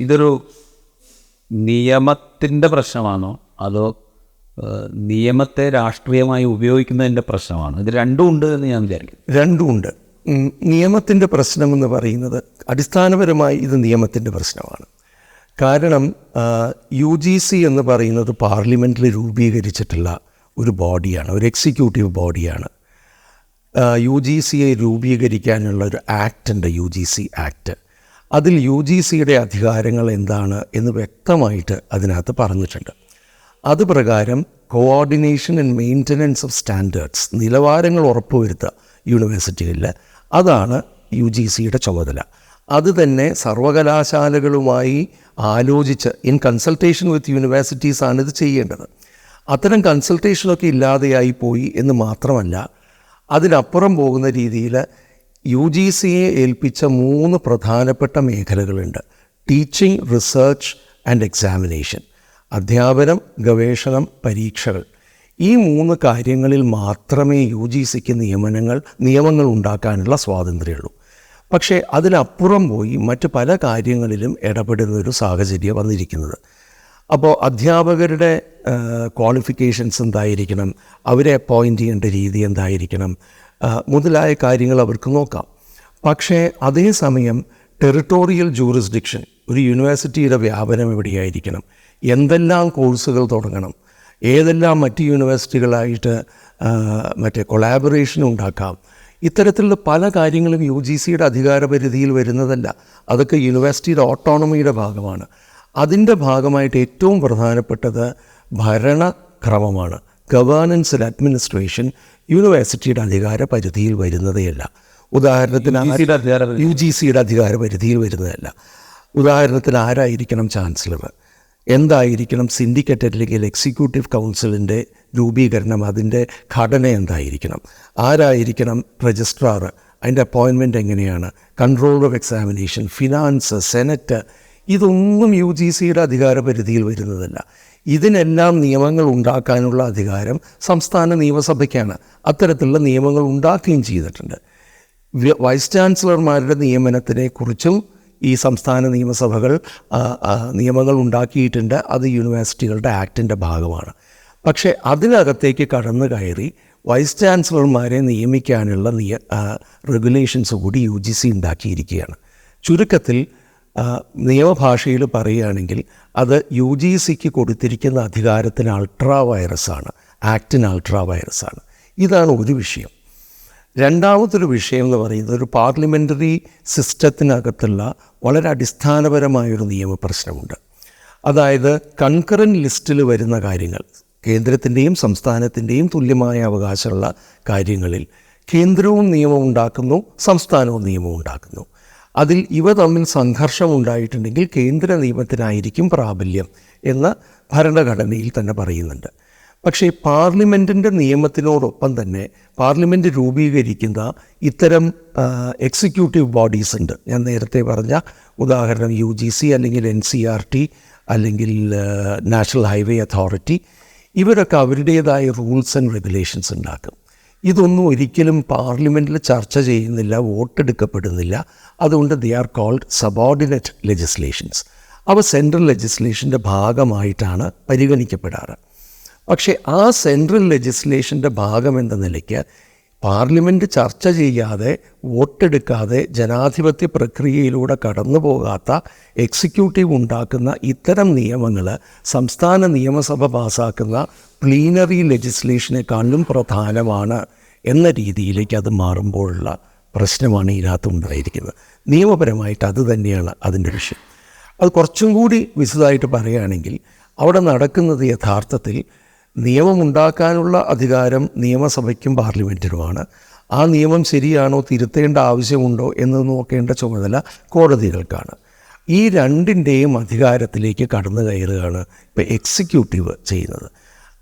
ഇതൊരു നിയമത്തിന്റെ പ്രശ്നമാണോ? അതോ നിയമത്തെ രാഷ്ട്രീയമായി ഉപയോഗിക്കുന്നതിന്റെ പ്രശ്നമാണോ? ഇത് രണ്ടും ഉണ്ട് എന്ന് ഞാൻ വിചാരിക്കുന്നു. രണ്ടുമുണ്ട് നിയമത്തിന്റെ പ്രശ്നമെന്ന് പറയുന്നത് അടിസ്ഥാനപരമായി ഇത് നിയമത്തിന്റെ പ്രശ്നമാണ്. കാരണം യു ജി സി എന്ന് പറയുന്നത് പാർലമെന്റിൽ രൂപീകരിച്ചിട്ടുള്ള ഒരു ബോഡിയാണ് ഒരു എക്സിക്യൂട്ടീവ് ബോഡിയാണ്. യു ജി സിയെ രൂപീകരിക്കാനുള്ള ഒരു ആക്ട് ഉണ്ട് യു ജി സി ആക്ട്. അതിൽ യു ജി സിയുടെ അധികാരങ്ങൾ എന്താണ് എന്ന് വ്യക്തമായിട്ട് അതിനകത്ത് പറഞ്ഞിട്ടുണ്ട്. അത് പ്രകാരം coordination and maintenance of standards നിലവാരങ്ങൾ ഉറപ്പുവരുത്തുക യൂണിവേഴ്സിറ്റികളിൽ അതാണ് യു ജി സിയുടെ ചുമതല അതുതന്നെ സർവകലാശാലകളുമായി ആലോചിച്ച് ഇൻ കൺസൾട്ടേഷൻ വിത്ത് യൂണിവേഴ്സിറ്റീസ് ആണ് ഇത് ചെയ്യേണ്ടത്. അത്തരം കൺസൾട്ടേഷനൊക്കെ ഇല്ലാതെയായി പോയി എന്ന് മാത്രമല്ല അതിനപ്പുറം പോകുന്ന രീതിയിൽ യു ജി സിയെ ഏൽപ്പിച്ച മൂന്ന് പ്രധാനപ്പെട്ട മേഖലകളുണ്ട്. Teaching research and examination. അധ്യാപനം ഗവേഷണം പരീക്ഷകൾ. ഈ മൂന്ന് കാര്യങ്ങളിൽ മാത്രമേ യു ജി സിക്ക് നിയമനങ്ങൾ നിയമങ്ങൾ ഉണ്ടാക്കാനുള്ള സ്വാതന്ത്ര്യമുള്ളൂ. പക്ഷേ അതിനപ്പുറം പോയി മറ്റ് പല കാര്യങ്ങളിലും ഇടപെടുന്ന ഒരു സാഹചര്യം വന്നിരിക്കുന്നത്. അപ്പോൾ അധ്യാപകരുടെ ക്വാളിഫിക്കേഷൻസ് എന്തായിരിക്കണം? അവരെ അപ്പോയിന്റ് ചെയ്യേണ്ട രീതി എന്തായിരിക്കണം? മുതലായ കാര്യങ്ങൾ അവർക്ക് നോക്കാം. പക്ഷേ അതേസമയം ടെറിട്ടോറിയൽ ജൂറിസ്ഡിക്ഷൻ ഒരു യൂണിവേഴ്സിറ്റിയുടെ വ്യാപനം എവിടെയായിരിക്കണം എന്തെല്ലാം കോഴ്സുകൾ തുടങ്ങണം? ഏതെല്ലാം മറ്റ് യൂണിവേഴ്സിറ്റികളായിട്ട് മറ്റേ കൊളാബറേഷൻ ഉണ്ടാക്കാം? ഇത്തരത്തിലുള്ള പല കാര്യങ്ങളും യു ജി സിയുടെ അധികാരപരിധിയിൽ വരുന്നതല്ല. അതൊക്കെ യൂണിവേഴ്സിറ്റിയുടെ ഓട്ടോണമിയുടെ ഭാഗമാണ്. അതിന്റെ ഭാഗമായിട്ട് ഏറ്റവും പ്രധാനപ്പെട്ടത് ഭരണക്രമമാണ്. ഗവേണൻസ് ആൻഡ് അഡ്മിനിസ്ട്രേഷൻ യൂണിവേഴ്സിറ്റിയുടെ അധികാര പരിധിയിൽ വരുന്നതേയല്ല. ഉദാഹരണത്തിന്. യു ജി സിയുടെ അധികാര പരിധിയിൽ വരുന്നതല്ല. ഉദാഹരണത്തിന് ആരായിരിക്കണം ചാൻസലർ? എന്തായിരിക്കണം സിൻഡിക്കേറ്റ് അല്ലെങ്കിൽ എക്സിക്യൂട്ടീവ് കൗൺസിലിന്റെ രൂപീകരണം അതിന്റെ ഘടന എന്തായിരിക്കണം? ആരായിരിക്കണം രജിസ്ട്രാർ അതിന്റെ അപ്പോയിൻമെന്റ് എങ്ങനെയാണ്? Control of examination finance senate ഇതൊന്നും യു ജി സിയുടെ അധികാര പരിധിയിൽ വരുന്നതല്ല. ഇതിനെല്ലാം നിയമങ്ങൾ ഉണ്ടാക്കാനുള്ള അധികാരം സംസ്ഥാന നിയമസഭയ്ക്കാണ്. അത്തരത്തിലുള്ള നിയമങ്ങൾ ഉണ്ടാക്കുകയും ചെയ്തിട്ടുണ്ട്. വൈസ് ചാൻസലർമാരുടെ നിയമനത്തിനെക്കുറിച്ചും ഈ സംസ്ഥാന നിയമസഭകൾ നിയമങ്ങൾ ഉണ്ടാക്കിയിട്ടുണ്ട്. അത് യൂണിവേഴ്സിറ്റികളുടെ ആക്ടിന്റെ ഭാഗമാണ്. പക്ഷേ അതിനകത്തേക്ക് കടന്നു കയറി വൈസ് ചാൻസലർമാരെ നിയമിക്കാനുള്ള നിയ റെഗുലേഷൻസ് കൂടി യു ജി സി ഉണ്ടാക്കിയിരിക്കുകയാണ്. ചുരുക്കത്തിൽ നിയമഭാഷയിൽ പറയുകയാണെങ്കിൽ അത് യു ജി സിക്ക് കൊടുത്തിരിക്കുന്ന അധികാരത്തിന് അൾട്രാ വൈറസാണ് ആക്റ്റിന് അൾട്രാ വൈറസാണ് ഇതാണ് ഒരു വിഷയം. രണ്ടാമതൊരു വിഷയം എന്ന് പറയുന്നത് ഒരു പാർലമെന്ററി സിസ്റ്റത്തിനകത്തുള്ള വളരെ അടിസ്ഥാനപരമായൊരു നിയമപ്രശ്നമുണ്ട് അതായത് കൺകറന്റ് ലിസ്റ്റിൽ വരുന്ന കാര്യങ്ങൾ കേന്ദ്രത്തിന്റെയും സംസ്ഥാനത്തിന്റെയും തുല്യമായ അവകാശമുള്ള കാര്യങ്ങളിൽ കേന്ദ്രവും നിയമം ഉണ്ടാക്കുന്നു സംസ്ഥാനവും നിയമം ഉണ്ടാക്കുന്നു. അതിൽ ഇവ തമ്മിൽ സംഘർഷമുണ്ടായിട്ടുണ്ടെങ്കിൽ കേന്ദ്ര നിയമത്തിനായിരിക്കും പ്രാബല്യം എന്ന് ഭരണഘടനയിൽ തന്നെ പറയുന്നുണ്ട്. പക്ഷേ പാർലമെന്റിന്റെ നിയമത്തിനോടൊപ്പം തന്നെ പാർലമെന്റ് രൂപീകരിക്കുന്ന ഇത്തരം എക്സിക്യൂട്ടീവ് ബോഡീസ് ഉണ്ട്. ഞാൻ നേരത്തെ പറഞ്ഞ ഉദാഹരണം യു ജി സി അല്ലെങ്കിൽ എൻ സി ആർ ടി അല്ലെങ്കിൽ നാഷണൽ ഹൈവേ അതോറിറ്റി ഇവരൊക്കെ അവരുടേതായ റൂൾസ് ആൻഡ് റെഗുലേഷൻസ് ഉണ്ടാക്കും. ഇതൊന്നും ഒരിക്കലും പാർലമെന്റിൽ ചർച്ച ചെയ്യുന്നില്ല വോട്ടെടുക്കപ്പെടുന്നില്ല. അതുകൊണ്ട് they are called subordinate legislations അവ സെൻട്രൽ ലെജിസ്ലേഷന്റെ ഭാഗമായിട്ടാണ് പരിഗണിക്കപ്പെടാറ്. പക്ഷേ ആ സെൻട്രൽ ലെജിസ്ലേഷന്റെ ഭാഗം എന്ന നിലയ്ക്ക് പാർലമെന്റ് ചർച്ച ചെയ്യാതെ വോട്ടെടുക്കാതെ ജനാധിപത്യ പ്രക്രിയയിലൂടെ കടന്നു പോകാത്ത എക്സിക്യൂട്ടീവ് ഉണ്ടാക്കുന്ന ഇത്തരം നിയമങ്ങൾ സംസ്ഥാന നിയമസഭ പാസാക്കുന്ന പ്ലീനറി ലെജിസ്ലേഷനെക്കാളും പ്രധാനമാണ് എന്ന രീതിയിലേക്ക് അത് മാറുമ്പോഴുള്ള പ്രശ്നമാണ് ഇതിനകത്ത് ഉണ്ടായിരിക്കുന്നത്. നിയമപരമായിട്ട് അത് തന്നെയാണ് അതിന്റെ വിഷയം അത് കുറച്ചും കൂടി വിശദമായിട്ട് പറയുകയാണെങ്കിൽ അവിടെ നടക്കുന്നത് യഥാർത്ഥത്തിൽ നിയമമുണ്ടാക്കാനുള്ള അധികാരം നിയമസഭയ്ക്കും പാർലമെന്റിനുമാണ് ആ നിയമം ശരിയാണോ തിരുത്തേണ്ട ആവശ്യമുണ്ടോ എന്ന് നോക്കേണ്ട ചുമതല കോടതികൾക്കാണ്. ഈ രണ്ടിന്റെയും അധികാരത്തിലേക്ക് കടന്നു കയറുകയാണ് ഇപ്പോൾ എക്സിക്യൂട്ടീവ് ചെയ്യുന്നത്.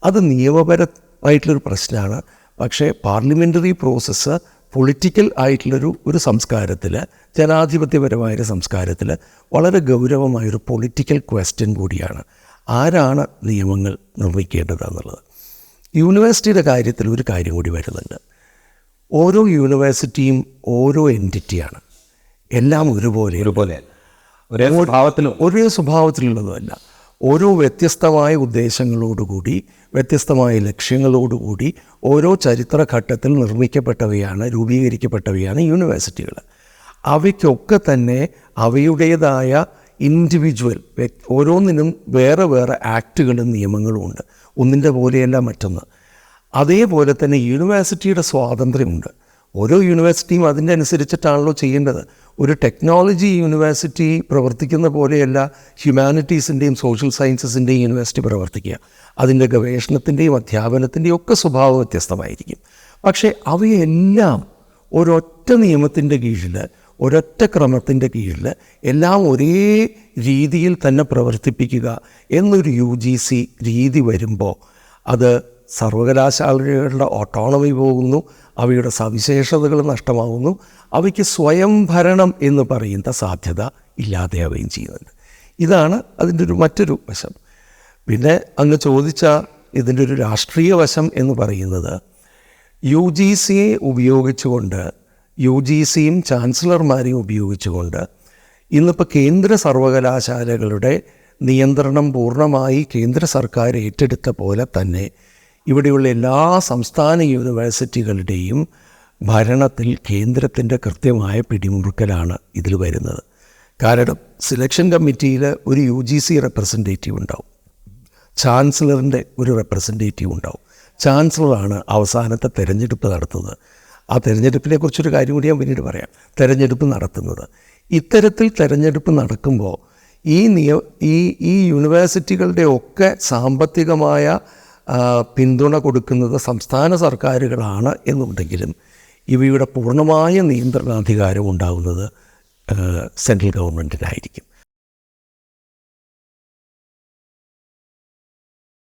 അത് നിയമപരമായിട്ടുള്ളൊരു പ്രശ്നമാണ്. പക്ഷേ പാർലമെന്ററി പ്രോസസ്സ് പൊളിറ്റിക്കൽ ആയിട്ടുള്ളൊരു ഒരു സംസ്കാരത്തിൽ ജനാധിപത്യപരമായൊരു സംസ്കാരത്തിൽ വളരെ ഗൗരവമായൊരു പൊളിറ്റിക്കൽ ക്വസ്റ്റ്യൻ കൂടിയാണ്. ആരാണ് നിയമങ്ങൾ നിർമ്മിക്കേണ്ടത് എന്നുള്ളത് യൂണിവേഴ്സിറ്റിയുടെ കാര്യത്തിൽ ഒരു കാര്യം കൂടി വരുന്നുണ്ട്. ഓരോ യൂണിവേഴ്സിറ്റിയും ഓരോ എന്റിറ്റിയാണ് എല്ലാം ഒരുപോലെ ഒരുപോലെ. ഒരേ സ്വഭാവത്തിലും. ഒരേ സ്വഭാവത്തിലുള്ളതുമല്ല. ഓരോ വ്യത്യസ്തമായ ഉദ്ദേശങ്ങളോടുകൂടി വ്യത്യസ്തമായ ലക്ഷ്യങ്ങളോടുകൂടി ഓരോ ചരിത്രഘട്ടത്തിൽ നിർമ്മിക്കപ്പെട്ടവയാണ് രൂപീകരിക്കപ്പെട്ടവയാണ് യൂണിവേഴ്സിറ്റികൾ. അവയ്ക്കൊക്കെ തന്നെ അവയുടേതായ ഇൻഡിവിജ്വൽ ഓരോന്നിനും വേറെ വേറെ ആക്റ്റുകളും നിയമങ്ങളും ഉണ്ട്. ഒന്നിന്റെ പോലെയല്ല മറ്റൊന്ന്. അതേപോലെ തന്നെ യൂണിവേഴ്സിറ്റിയുടെ സ്വാതന്ത്ര്യമുണ്ട്. ഓരോ യൂണിവേഴ്സിറ്റിയും അതിന്റെ അനുസരിച്ചിട്ടാണല്ലോ ചെയ്യേണ്ടത്. ഒരു ടെക്നോളജി യൂണിവേഴ്സിറ്റി പ്രവർത്തിക്കുന്ന പോലെയല്ല ഹ്യൂമാനിറ്റീസിന്റെയും സോഷ്യൽ സയൻസസിന്റെയും യൂണിവേഴ്സിറ്റി പ്രവർത്തിക്കുക. അതിന്റെ ഗവേഷണത്തിന്റെയും അധ്യാപനത്തിന്റെയും ഒക്കെ സ്വഭാവം വ്യത്യസ്തമായിരിക്കും. പക്ഷേ അവയെല്ലാം ഒരൊറ്റ നിയമത്തിന്റെ കീഴിൽ ഒരൊറ്റ ക്രമത്തിന്റെ കീഴിൽ എല്ലാം ഒരേ രീതിയിൽ തന്നെ പ്രവർത്തിപ്പിക്കുക എന്നൊരു യു ജി സി രീതി വരുമ്പോൾ അത് സർവകലാശാലകളുടെ ഓട്ടോണമി പോകുന്നു അവയുടെ സവിശേഷതകൾ നഷ്ടമാകുന്നു അവയ്ക്ക് സ്വയം ഭരണം എന്ന് പറയുന്ന സാധ്യത ഇല്ലാതെയാവുകയും ചെയ്യുന്നുണ്ട്. ഇതാണ് അതിന്റെ ഒരു മറ്റൊരു വശം. പിന്നെ അങ്ങ് ചോദിച്ച ഇതിന്റെ ഒരു രാഷ്ട്രീയ വശം എന്ന് പറയുന്നത് യു ജി സിയെ ഉപയോഗിച്ചുകൊണ്ട് യു ജി സിയും ചാൻസലർമാരെയും ഉപയോഗിച്ചുകൊണ്ട് ഇന്നിപ്പോൾ കേന്ദ്ര സർവകലാശാലകളുടെ നിയന്ത്രണം പൂർണമായി കേന്ദ്ര സർക്കാർ ഏറ്റെടുത്ത പോലെ തന്നെ ഇവിടെയുള്ള എല്ലാ സംസ്ഥാന യൂണിവേഴ്സിറ്റികളുടെയും ഭരണത്തിൽ കേന്ദ്രത്തിന്റെ കൃത്യമായ പിടിമുറുക്കലാണ് ഇതിൽ വരുന്നത്. കാരണം സെലക്ഷൻ കമ്മിറ്റിയിൽ ഒരു യു ജി സി റെപ്രസെന്റേറ്റീവ് ഉണ്ടാവും. ചാൻസലറിന്റെ ഒരു റെപ്രസെന്റേറ്റീവ് ഉണ്ടാവും. ചാൻസലറാണ് അവസാനത്തെ തിരഞ്ഞെടുപ്പ് നടത്തുന്നത്. ആ തെരഞ്ഞെടുപ്പിനെ കുറിച്ചൊരു കാര്യം കൂടി ഞാൻ പിന്നീട് പറയാം. തെരഞ്ഞെടുപ്പ് നടത്തുന്നത്. ഇത്തരത്തിൽ തെരഞ്ഞെടുപ്പ് നടക്കുമ്പോൾ ഈ നിയ ഈ ഈ യൂണിവേഴ്സിറ്റികളുടെ ഒക്കെ സാമ്പത്തികമായ പിന്തുണ കൊടുക്കുന്നത് സംസ്ഥാന സർക്കാരുകളാണ് എന്നുണ്ടെങ്കിലും ഇവയുടെ പൂർണമായ നിയന്ത്രണാധികാരം ഉണ്ടാകുന്നത് സെൻട്രൽ ഗവൺമെന്റിനായിരിക്കും.